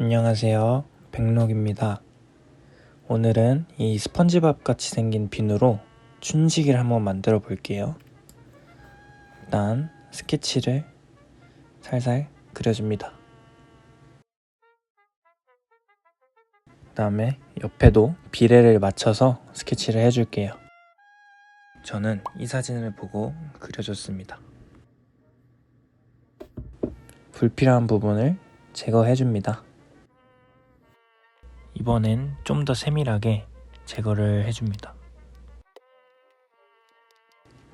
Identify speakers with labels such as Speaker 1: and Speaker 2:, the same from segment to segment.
Speaker 1: 안녕하세요. 백록입니다. 오늘은 이 스펀지밥 같이 생긴 비누로 춘식이를 한번 만들어 볼게요. 일단 스케치를 살살 그려줍니다. 그 다음에 옆에도 비례를 맞춰서 스케치를 해줄게요. 저는 이 사진을 보고 그려줬습니다. 불필요한 부분을 제거해줍니다. 이번엔 좀 더 세밀하게 제거를 해줍니다.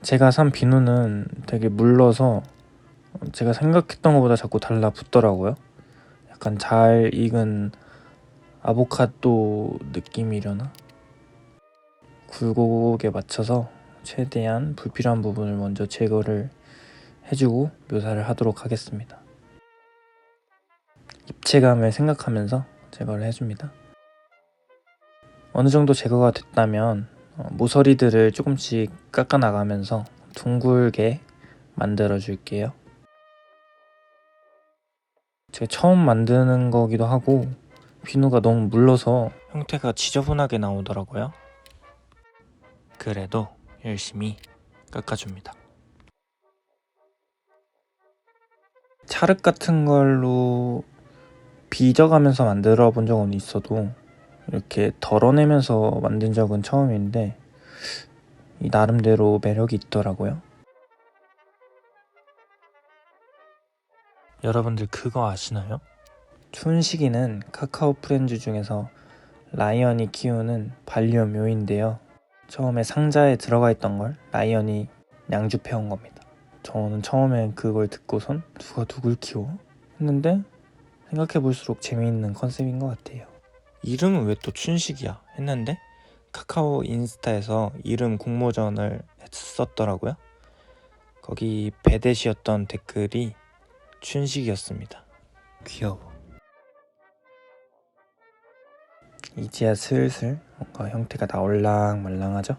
Speaker 1: 제가 산 비누는 되게 물러서 제가 생각했던 것보다 자꾸 달라붙더라고요. 약간 잘 익은 아보카도 느낌이려나? 굴곡에 맞춰서 최대한 불필요한 부분을 먼저 제거를 해주고 묘사를 하도록 하겠습니다. 입체감을 생각하면서 제거를 해줍니다. 어느 정도 제거가 됐다면 어, 모서리들을 조금씩 깎아 나가면서 둥글게 만들어 줄게요. 제가 처음 만드는 거기도 하고 비누가 너무 물러서 형태가 지저분하게 나오더라고요. 그래도 열심히 깎아줍니다. 찰흙 같은 걸로 빚어가면서 만들어 본 적은 있어도 이렇게 덜어내면서 만든 적은 처음인데 이 나름대로 매력이 있더라고요. 여러분들 그거 아시나요? 춘식이는 카카오 프렌즈 중에서 라이언이 키우는 반려묘인데요. 처음에 상자에 들어가 있던 걸 라이언이 양주해온 겁니다. 저는 처음에 그걸 듣고선 누가 누굴 키워? 했는데 생각해 볼수록 재미있는 컨셉인 것 같아요. 이름은 왜 또 춘식이야? 했는데 카카오 인스타에서 이름 공모전을 했었더라고요. 거기 배대시였던 댓글이 춘식이었습니다. 귀여워. 이제야 슬슬 뭔가 형태가 나올랑 말랑하죠?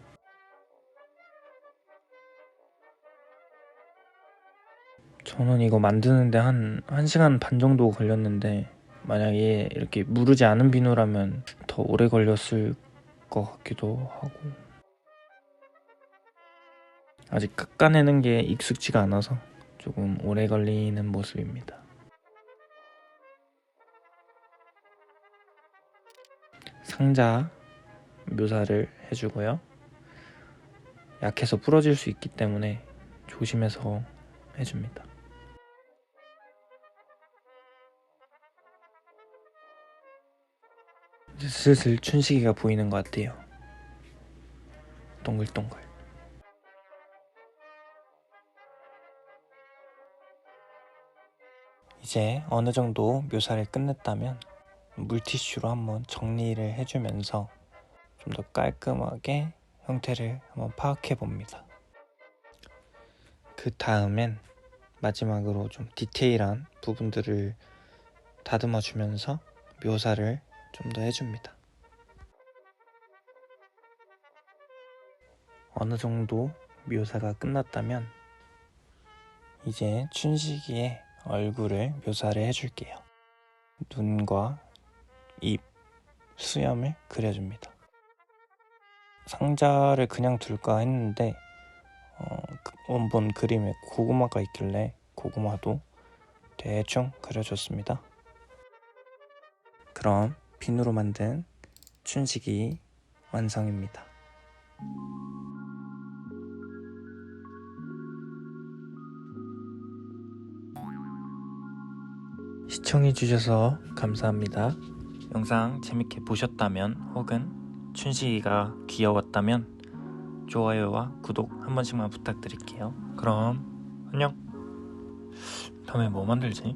Speaker 1: 저는 이거 만드는데 한 1시간 반 정도 걸렸는데 만약에 이렇게 무르지 않은 비누라면 더 오래 걸렸을 것 같기도 하고 아직 깎아내는 게 익숙지가 않아서 조금 오래 걸리는 모습입니다. 상자 묘사를 해주고요. 약해서 부러질 수 있기 때문에 조심해서 해줍니다. 슬슬 춘식이가 보이는 것 같아요. 동글동글. 이제 어느 정도 묘사를 끝냈다면 물티슈로 한번 정리를 해주면서 좀 더 깔끔하게 형태를 한번 파악해 봅니다. 그 다음엔 마지막으로 좀 디테일한 부분들을 다듬어 주면서 묘사를 좀 더 해줍니다. 어느 정도 묘사가 끝났다면 이제 춘식이의 얼굴을 묘사를 해줄게요. 눈과 입, 수염을 그려줍니다. 상자를 그냥 둘까 했는데 어, 원본 그림에 고구마가 있길래 고구마도 대충 그려줬습니다. 그럼 비누로 만든 춘식이 완성입니다. 시청해주셔서 감사합니다. 영상 재밌게 보셨다면 혹은 춘식이가 귀여웠다면 좋아요와 구독 한 번씩만 부탁드릴게요. 그럼 안녕. 다음에 뭐 만들지?